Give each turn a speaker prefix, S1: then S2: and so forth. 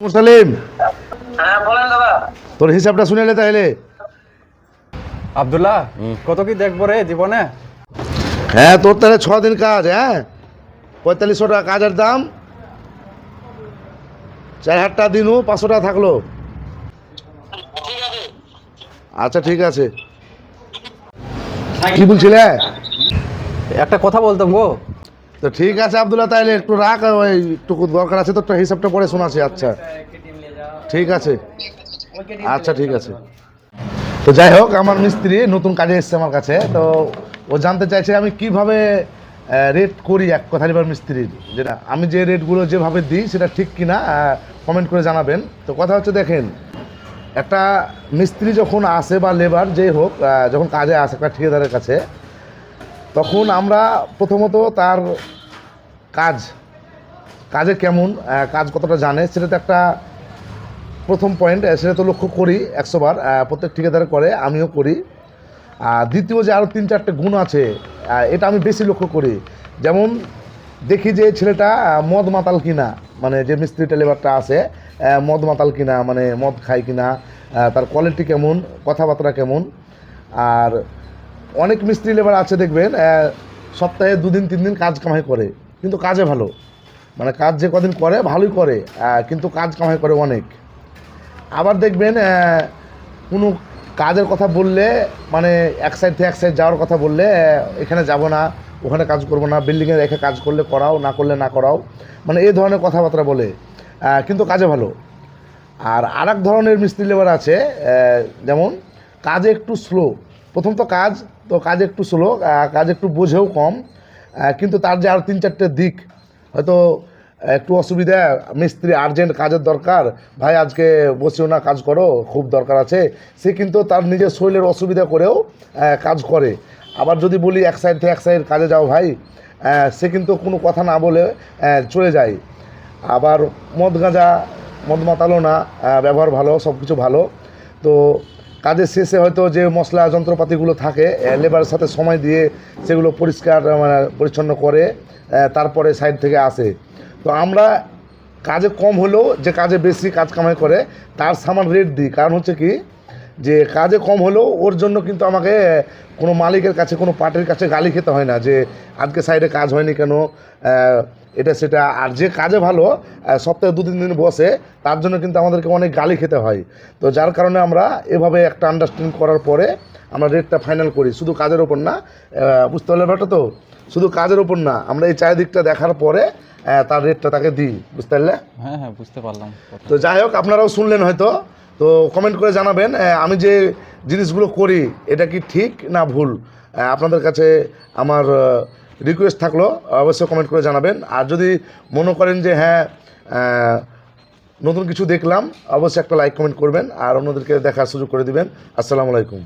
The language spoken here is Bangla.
S1: মুসালিম
S2: হ্যাঁ বলেন দাদা।
S1: তোর হিসাবটা শুনে নে তাহলে।
S3: আব্দুল্লাহ কত কি দেখব রে জীবনে?
S1: হ্যাঁ তোর তাহলে ছ দিন কাজ হ্যাঁ? পঁয়তাল্লিশশো টাকা কাজের দাম। চার হাজার টাকা দিনু পাঁচশো টাকা থাকল। আচ্ছা ঠিক আছে। কি বলছিলে?
S3: একটা কথা বলতাম গো।
S1: তো ঠিক আছে, আবদুল্লাহ তাহলে একটু রাখ, ওই একটু দরকার আছে তো হিসাবটা পরে শোনাচ্ছি আচ্ছা। ঠিক আছে। আচ্ছা ঠিক আছে। তো যাই হোক, আমার মিস্ত্রি নতুন কাজে এসছে আমার কাছে, তো ও জানতে চাইছে আমি কীভাবে রেট করি এক কথা এবার মিস্ত্রির যেটা আমি যে রেটগুলো যেভাবে দিই সেটা ঠিক কিনা কমেন্ট করে জানাবেন। তো কথা হচ্ছে, দেখেন, একটা মিস্ত্রি যখন আসে বা লেবার যেই হোক যখন কাজে আসে একটা ঠিকাদারের কাছে তখন আমরা প্রথমত তার কাজ, কাজে কেমন কাজ কতটা জানে সেটা তো একটা প্রথম পয়েন্ট সেটা তো লক্ষ্য করি একশো বার প্রত্যেক ঠিকাদারে করে, আমিও করি। আর দ্বিতীয় যে আরও তিন চারটে গুণ আছে এটা আমি বেশি লক্ষ্য করি। যেমন দেখি যে ছেলেটা মদ মাতাল কিনা মানে যে মিস্ত্রিটা, লেবারটা আছে মদ মাতাল কিনা মানে মদ খায় কিনা তার কোয়ালিটি কেমন, কথাবার্তা কেমন। আর অনেক মিস্ত্রি লেবার আছে দেখবেন সপ্তাহে দুদিন তিন দিন কাজ কামাই করে, কিন্তু কাজে ভালো। মানে কাজ যে কদিন করে, ভালোই করে কিন্তু কাজ কামাই করে অনেক। আবার দেখবেন কোনো কাজের কথা বললে মানে এক সাইড থেকে এক সাইড যাওয়ার কথা বললে এখানে যাব না, ওখানে কাজ করব না বিল্ডিংয়ে রেখে কাজ করলে করাও, না করলে না করাও মানে এই ধরনের কথাবার্তা বলে কিন্তু কাজে ভালো। আর আর ধরনের মিস্ত্রি লেবার আছে যেমন, কাজে একটু স্লো প্রথম তো কাজ তো কাজ একটু স্লো কাজ একটু বোঝেও কম কিন্তু তার যে আর তিন চারটে দিক, হয়তো একটু অসুবিধা, মিস্ত্রি আর্জেন্ট কাজের দরকার, ভাই আজকে বসেও না, কাজ করো, খুব দরকার আছে, সে কিন্তু তার নিজের শরীরের অসুবিধা করেও কাজ করে। আবার যদি বলি এক সাইড থেকে এক সাইড কাজে যাও ভাই সে কিন্তু কোনো কথা না বলে চলে যায়। আবার মদ গাঁজা, মদ মাতালো না ব্যবহার ভালো সব কিছু ভালো, তো কাজের শেষে হয়তো যে মশলা, যন্ত্রপাতিগুলো থাকে লেবারের সাথে সময় দিয়ে সেগুলো পরিষ্কার মানে পরিচ্ছন্ন করে তারপরে সাইড থেকে আসে। তো আমরা কাজে কম হলেও যে কাজে বেশি কাজ কামাই করে, তার সামান রেট দিই। কারণ হচ্ছে কি, যে কাজে কম হলেও ওর জন্য কিন্তু আমাকে কোনো মালিকের কাছে, কোনো পার্টির কাছে গালি খেতে হয় না যে, আজকে সাইডে কাজ হয়নি কেন? এটা সেটা আর যে কাজে ভালো সপ্তাহে দু তিন দিন বসে তার জন্য কিন্তু আমাদেরকে অনেক গালি খেতে হয়। তো যার কারণে আমরা এভাবে একটা আন্ডারস্ট্যান্ডিং করার পরে আমরা রেটটা ফাইনাল করি। শুধু কাজের ওপর না বুঝতে পারলে ব্যাপারটা তো? শুধু কাজের ওপর না আমরা এই চারিদিকটা দেখার পরে তার রেটটা তাকে দিই। বুঝতে পারলে?
S3: হ্যাঁ হ্যাঁ বুঝতে পারলাম।
S1: তো যাই হোক আপনারাও শুনলেন হয়তো। তো কমেন্ট করে জানাবেন আমি যে জিনিসগুলো করি এটা কি ঠিক না ভুল? আপনাদের কাছে আমার রিকোয়েস্ট থাকল, অবশ্যই কমেন্ট করে জানাবেন। আর যদি মনে করেন যে হ্যাঁ নতুন কিছু দেখলাম, অবশ্যই একটা লাইক কমেন্ট করবেন, আর অন্যদেরকে দেখার সুযোগ করে দিবেন। আসসালামু আলাইকুম।